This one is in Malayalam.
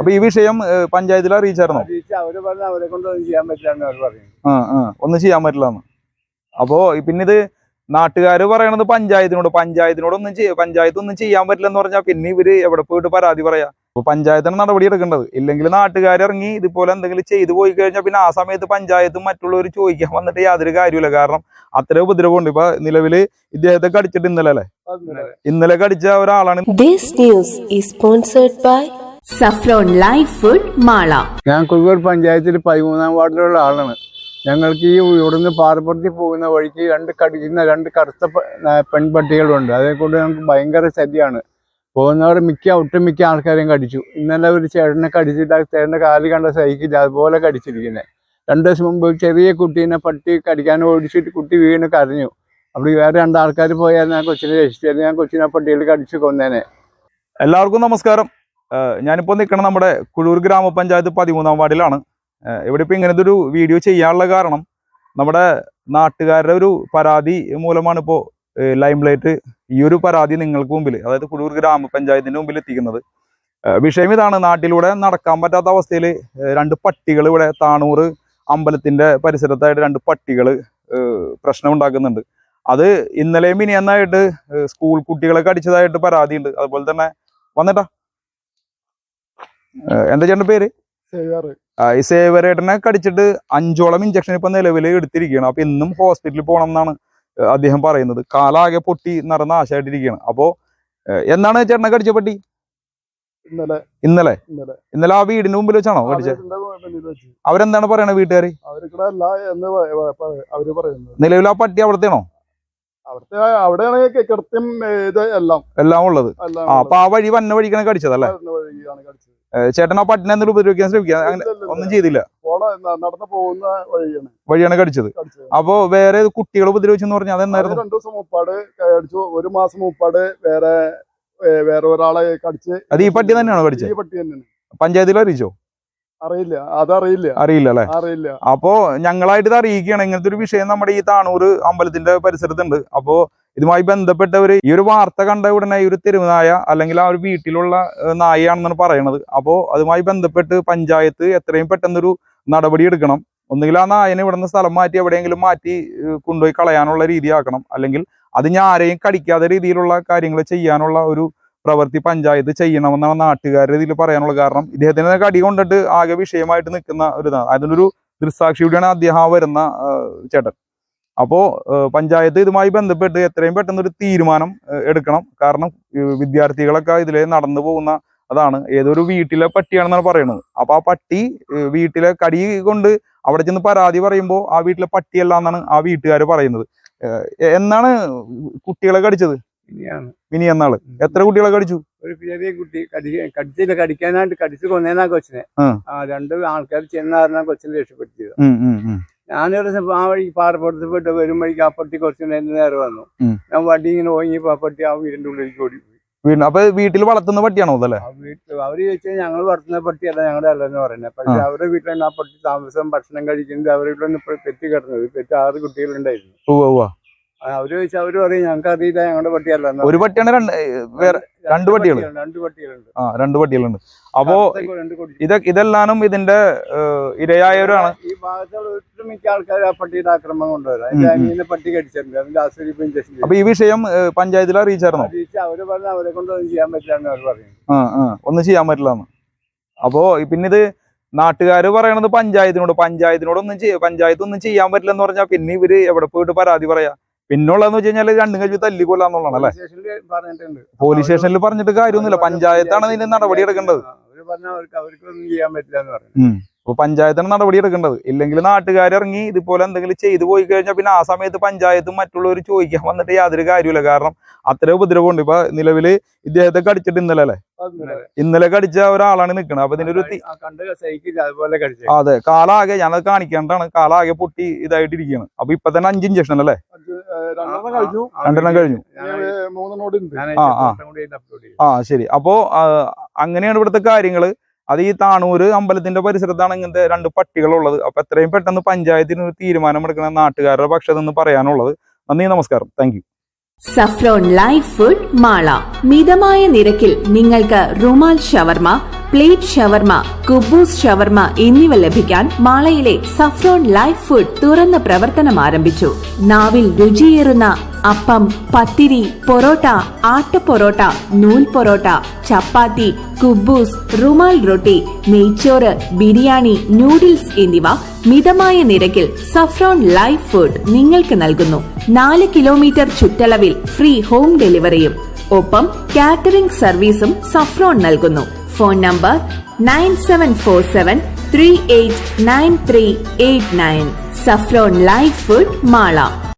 അപ്പൊ ഈ വിഷയം പഞ്ചായത്തിൽ അറിയിച്ചായിരുന്നോ ഒന്നും അവർ പറഞ്ഞ ചെയ്യാൻ പറ്റില്ല ഒന്നും ചെയ്യാൻ പറ്റില്ലെന്ന് അപ്പോ പിന്നെ ഇത് നാട്ടുകാർ പറയണത് പഞ്ചായത്തിനോട് പഞ്ചായത്തിനോട് ഒന്നും ചെയ്യ പഞ്ചായത്ത് ഒന്നും ചെയ്യാൻ പറ്റില്ലെന്ന് പറഞ്ഞാൽ പിന്നെ ഇവർ എവിടെ പോയിട്ട് പരാതി പറയാ? അപ്പൊ പഞ്ചായത്താണ് നടപടി എടുക്കേണ്ടത്. ഇല്ലെങ്കിൽ നാട്ടുകാർ ഇറങ്ങി ഇതുപോലെ എന്തെങ്കിലും ചെയ്തു പോയി കഴിഞ്ഞാൽ പിന്നെ ആ സമയത്ത് പഞ്ചായത്തും മറ്റുള്ളവർ ചോദിക്കാൻ വന്നിട്ട് യാതൊരു കാര്യമില്ല കാരണം അത്ര ഉപദ്രവമുണ്ട്. ഇപ്പൊ നിലവിൽ ഇദ്ദേഹത്തെ കടിച്ചിട്ട് ഇന്നലെ അല്ലേ? ഇന്നലെ കടിച്ച ഒരാളാണ് This news is sponsored by saffron life food Mala. ഞാൻ കുറുവൂർ പഞ്ചായത്തിൽ പതിമൂന്നാം വാർഡിലുള്ള ആളാണ്. ഞങ്ങൾക്ക് ഈ ഇവിടുന്ന് പാറപ്പുറത്തിൽ പോകുന്ന വഴിക്ക് രണ്ട് കടിക്കുന്ന രണ്ട് കറുത്ത പെൺപട്ടികളുണ്ട്. അതേക്കൊണ്ട് ഞങ്ങൾക്ക് ഭയങ്കര ശല്യമാണ് പോകുന്നവർ മിക്ക ഒട്ടുമിക്ക ആൾക്കാരെയും കടിച്ചു. ഇന്നലെ ഒരു ചേട്ടനെ കടിച്ചിട്ട് ആ ചേട്ടന്റെ കാൽ കണ്ട സഹിക്കില്ല. അതുപോലെ കടിച്ചിരിക്കുന്നത് രണ്ട് ദിവസം മുമ്പ് ചെറിയ കുട്ടീനെ പട്ടി കടിക്കാൻ ഓടിച്ചിട്ട് കുട്ടി വീണ് കരഞ്ഞു. അവിടെ വേറെ രണ്ട് ആൾക്കാർ പോയാൽ ഞാൻ കൊച്ചിനെ രക്ഷിച്ചായിരുന്നു. ഞാൻ കൊച്ചിനെ ആ പട്ടികൾ കടിച്ചു കൊന്നേനെ. എല്ലാവർക്കും നമസ്കാരം. ഏഹ് നിൽക്കുന്നത് നമ്മുടെ കുഴൂർ ഗ്രാമപഞ്ചായത്ത് പതിമൂന്നാം വാർഡിലാണ്. ഇവിടെ ഇപ്പോൾ ഇങ്ങനത്തെ ഒരു വീഡിയോ ചെയ്യാനുള്ള കാരണം നമ്മുടെ നാട്ടുകാരുടെ ഒരു പരാതി മൂലമാണ് ഇപ്പോൾ ലൈം ലൈറ്റ് ഈ ഒരു പരാതി നിങ്ങൾക്ക് മുമ്പിൽ അതായത് കുഴൂർ ഗ്രാമപഞ്ചായത്തിന്റെ മുമ്പിൽ എത്തിക്കുന്നത്. വിഷയം ഇതാണ്. നാട്ടിലൂടെ നടക്കാൻ പറ്റാത്ത അവസ്ഥയിൽ രണ്ട് പട്ടികൾ ഇവിടെ താണൂർ അമ്പലത്തിന്റെ പരിസരത്തായിട്ട് രണ്ട് പട്ടികൾ പ്രശ്നം ഉണ്ടാക്കുന്നുണ്ട് അത് ഇന്നലെയും മിനിയന്നായിട്ട് സ്കൂൾ കുട്ടികളെ കടിച്ചതായിട്ട് പരാതിയുണ്ട്. അതുപോലെ തന്നെ വന്നിട്ടാ. എന്താ ചേട്ടന്റെ പേര്? ഈ സേവരേട്ടനെ കടിച്ചിട്ട് അഞ്ചോളം ഇഞ്ചക്ഷൻ ഇപ്പൊ നിലവിൽ എടുത്തിരിക്കുകയാണ്. അപ്പൊ ഇന്നും ഹോസ്പിറ്റലിൽ പോകണം എന്നാണ് അദ്ദേഹം പറയുന്നത്. കാലാകെ പൊട്ടി നടന്ന ആശായിട്ടിരിക്കുകയാണ് അപ്പോ എന്നാണ് ചേട്ടനെ കടിച്ച പട്ടി? ഇന്നലെ. ഇന്നലെ? ഇന്നലെ. ആ വീടിന്റെ മുമ്പിൽ വെച്ചാണോ കടിച്ചത് അവരെന്താണ് പറയണത് പറയുന്നത്. നിലവിൽ ആ പട്ടി അവിടത്തെയാണോ അവിടുത്തെ അവിടെയാണ് കൃത്യം ഇത് എല്ലാം. എല്ലാം ഉള്ളത്. അപ്പൊ ആ വഴി വന്ന വഴിക്കാണ് കടിച്ചതല്ലേ ചേട്ടനോ ചേട്ടൻ ആ പട്ടിനെ എന്തെങ്കിലും ഉപദ്രവിക്കാൻ ശ്രമിക്കുക അങ്ങനെ. ഒന്നും ചെയ്തില്ല. നടന്നു പോകുന്ന വഴിയാണ്. വഴിയാണ് കടിച്ചത്. അപ്പൊ വേറെ കുട്ടികൾ ഉപദ്രവിച്ചെന്ന് പറഞ്ഞാൽ അത് അതെന്നായിരുന്നു രണ്ടു ദിവസം മുപ്പാട് കടിച്ചു. ഒരു മാസം മുപ്പാട് വേറെ വേറെ ഒരാളെ കടിച്ച് അത് ഈ പട്ടി തന്നെയാണോ കടിച്ചത്? ഈ പട്ടി തന്നെയാണ്. പഞ്ചായത്തിൽ അറിയിച്ചോ? അറിയില്ല. അതറിയില്ല. അറിയില്ല അല്ലെ അറിയില്ല. അപ്പോ ഞങ്ങളായിട്ട് ഇത് അറിയിക്കുകയാണ്. ഇങ്ങനത്തെ ഒരു വിഷയം നമ്മുടെ ഈ താണൂർ അമ്പലത്തിന്റെ പരിസരത്തുണ്ട്. അപ്പോ ഇതുമായി ബന്ധപ്പെട്ടവര് ഈ ഒരു വാർത്ത കണ്ട ഉടനെ ഈ ഒരു തെരുവുനായ അല്ലെങ്കിൽ ആ ഒരു വീട്ടിലുള്ള നായയാണെന്നാണ് പറയണത്. അപ്പോ അതുമായി ബന്ധപ്പെട്ട് പഞ്ചായത്ത് എത്രയും പെട്ടെന്നൊരു നടപടി എടുക്കണം. ഒന്നുകിൽ ആ നായനെ ഇവിടുന്ന് സ്ഥലം മാറ്റി എവിടെയെങ്കിലും മാറ്റി കൊണ്ടുപോയി കളയാനുള്ള രീതിയാക്കണം. അല്ലെങ്കിൽ അത് ഞാൻ ആരെയും കടിക്കാത്ത രീതിയിലുള്ള കാര്യങ്ങൾ ചെയ്യാനുള്ള ഒരു പ്രവൃത്തി പഞ്ചായത്ത് ചെയ്യണമെന്നാണ് നാട്ടുകാരുടെ ഇതിൽ പറയാനുള്ള കാരണം ഇദ്ദേഹത്തിന് കടി കൊണ്ടിട്ട് ആകെ വിഷയമായിട്ട് നിൽക്കുന്ന ഒരു ഇതാണ്. അതിനൊരു ദൃസാക്ഷിയുടെയാണ് അദ്ദേഹം വരുന്ന ചേട്ടൻ. അപ്പോ പഞ്ചായത്ത് ഇതുമായി ബന്ധപ്പെട്ട് എത്രയും പെട്ടെന്ന് ഒരു തീരുമാനം എടുക്കണം. കാരണം വിദ്യാർത്ഥികളൊക്കെ ഇതിലെ നടന്നു പോകുന്ന അതാണ് ഏതൊരു വീട്ടിലെ പട്ടിയാണെന്നാണ് പറയുന്നത്. അപ്പോൾ ആ പട്ടി വീട്ടിലെ കടി കൊണ്ട് അവിടെ ചെന്ന് പരാതി പറയുമ്പോൾ ആ വീട്ടിലെ പട്ടിയല്ല എന്നാണ് ആ വീട്ടുകാർ പറയുന്നത്. എന്നാണ് കുട്ടികളെ കടിച്ചത്? ഇനി എന്നാൾ? എത്ര കുട്ടികളെ കടിച്ചു? ഒരു ചെറിയ കുട്ടി കടി കടിച്ചില്ല കടിക്കാനായിട്ട് കടിച്ചു കൊന്നേനാ കൊച്ചിനെ. ആ. രണ്ട് ആൾക്കാർ ചെന്നാറിനാ കൊച്ചിനെ രക്ഷപ്പെടുത്തിയത്. ഞാനൊരു ദിവസം ആ വഴി പാറപ്പുറത്ത് പോയിട്ട് വരും വഴിക്ക് അപ്പുറത്തി കുറച്ച് നേരം നേരെ വന്നു. ഞാൻ വണ്ടി ഇങ്ങനെ ഓങ്ങി ആ പട്ടി ആ വീടിന്റെ ഉള്ളിലേക്ക് ഓടിപ്പോയി. അപ്പൊ വീട്ടിൽ വളർത്തുന്ന പട്ടിയാണോ അതല്ലേ? അവർ ചോദിച്ചാൽ ഞങ്ങൾ വളർത്തുന്ന പട്ടിയല്ല ഞങ്ങളുടെ അല്ലെന്ന് പറയുന്നത് പക്ഷെ അവരുടെ വീട്ടിലാണ് ആ പട്ടി താമസം ഭക്ഷണം കഴിക്കുന്നത് അവരുടെ വീട്ടിലാണ് പെറ്റ് കിടന്നത്. പെറ്റ് ആറ് കുട്ടികളുണ്ടായിരുന്നു. ഓ ഓ ആ, അവർ ചോദിച്ചാൽ അവർ പറയും ഞങ്ങൾക്ക് അറിയില്ല ഞങ്ങളുടെ പട്ടിയല്ല ഒരു പട്ടിയാണ് രണ്ട് വേറെ രണ്ട് പട്ടികൾ രണ്ട് പട്ടികളുണ്ട്. ആ രണ്ട് പട്ടികളുണ്ട്. അപ്പോ ഇത് ഇതെല്ലാനും ഇതിന്റെ ഇരയായവരാണ്. ഈ ഭാഗത്തുള്ള മിക്ക ആൾക്കാർ ആ പട്ടിയുടെ ആക്രമണം കൊണ്ടുവരാം. അതിന്റെ. അനിയനെ പട്ടി കടിച്ചിട്ടുണ്ട്. അതിന്റെ ഇഞ്ചക്ഷൻ അപ്പൊ ഈ വിഷയം പഞ്ചായത്തിൽ അറിയിച്ചായിരുന്നോ? അറിയിച്ച് അവർ പറഞ്ഞ അവരെ കൊണ്ടൊന്നും ചെയ്യാൻ പറ്റില്ല എന്ന് അവർ പറയും. ആ ആ ഒന്നും ചെയ്യാൻ പറ്റില്ല അപ്പോ പിന്നെ ഇത് നാട്ടുകാര് പറയണത് പഞ്ചായത്തിനോട് പഞ്ചായത്തിനോട് ഒന്നും ചെയ്യ പഞ്ചായത്ത് ഒന്നും ചെയ്യാൻ പറ്റില്ലെന്ന് പറഞ്ഞാൽ പിന്നെ ഇവർ എവിടെ പോയിട്ട് പരാതി പറയാ? പിന്നുള്ളതെന്ന് വെച്ച് കഴിഞ്ഞാൽ രണ്ടും കഴിച്ച് തല്ലിക്കൊല്ലാന്നുള്ളതാണ് അല്ലെ? പോലീസ് സ്റ്റേഷനിൽ പറഞ്ഞിട്ടുണ്ട്. പോലീസ് സ്റ്റേഷനിൽ പറഞ്ഞിട്ട് കാര്യമൊന്നുമില്ല. പഞ്ചായത്താണ് ഇതിന് നടപടി എടുക്കേണ്ടത്. അവർക്ക് അവർക്കൊന്നും ചെയ്യാൻ പറ്റില്ല എന്ന് പറഞ്ഞു. ഉം. അപ്പൊ പഞ്ചായത്താണ് നടപടി എടുക്കേണ്ടത്. ഇല്ലെങ്കിൽ നാട്ടുകാർ ഇറങ്ങി ഇതുപോലെ എന്തെങ്കിലും ചെയ്തു പോയി കഴിഞ്ഞാൽ പിന്നെ ആ സമയത്ത് പഞ്ചായത്തും മറ്റുള്ളവർ ചോദിക്കാൻ വന്നിട്ട് യാതൊരു കാര്യമില്ല കാരണം അത്ര ഉപദ്രവമുണ്ട്. ഇപ്പൊ നിലവിൽ ഇദ്ദേഹത്തെ കടിച്ചിട്ട് ഇന്നലെ അല്ലെ? ഇന്നലെ കടിച്ച ഒരാളാണ് നിൽക്കുന്നത് അപ്പൊ ഇതിന്റെ കടിച്ചു. അതെ. കാലാകെ ഞാനത് കാണിക്കേണ്ടതാണ് കാലാകെ പൊട്ടി ഇതായിട്ടിരിക്കുകയാണ് അപ്പൊ ഇപ്പൊ തന്നെ അഞ്ച് ഇഞ്ചക്ഷൻ അല്ലേ? രണ്ടെണ്ണം കഴിഞ്ഞു. ആ. ആ. ശരി. അപ്പോ അങ്ങനെയാണ് ഇവിടുത്തെ കാര്യങ്ങൾ. അത് ഈ താണൂര് അമ്പലത്തിന്റെ പരിസരത്താണ് ഇങ്ങനത്തെ രണ്ട് പട്ടികളുള്ളത്. അപ്പൊ എത്രയും പെട്ടെന്ന് പഞ്ചായത്തിന് ഒരു തീരുമാനം എടുക്കണം നാട്ടുകാരുടെ പക്ഷത്ത് നിന്ന് പറയാനുള്ളത്. നന്ദി നമസ്കാരം. Thank saffron life food Mala. മിതമായ നിരക്കിൽ നിങ്ങൾക്ക് റുമാൽ ഷവർമ പ്ലേറ്റ് ഷവർമ കുബൂസ് ഷവർമ എന്നിവ ലഭിക്കാൻ മാളയിലെ സഫ്രോൺ ലൈഫ് ഫുഡ് തുറന്ന പ്രവർത്തനം ആരംഭിച്ചു. നാവിൽ രുചിയേറുന്ന അപ്പം പത്തിരി പൊറോട്ട ആട്ട പൊറോട്ട നൂൽ പൊറോട്ട ചപ്പാത്തി കുബൂസ് റുമാൽ റൊട്ടി നെയ്ച്ചോറ് ബിരിയാണി നൂഡിൽസ് എന്നിവ മിതമായ നിരക്കിൽ സഫ്രോൺ ലൈഫ് ഫുഡ് നിങ്ങൾക്ക് നൽകുന്നു. നാല് കിലോമീറ്റർ ചുറ്റളവിൽ ഫ്രീ ഹോം ഡെലിവറിയും. ഒപ്പം കാറ്ററിംഗ് സർവീസും സഫ്രോൺ നൽകുന്നു. phone number nine seven four seven three eight nine three eight nine. 389389. Saffron Live Food Mala.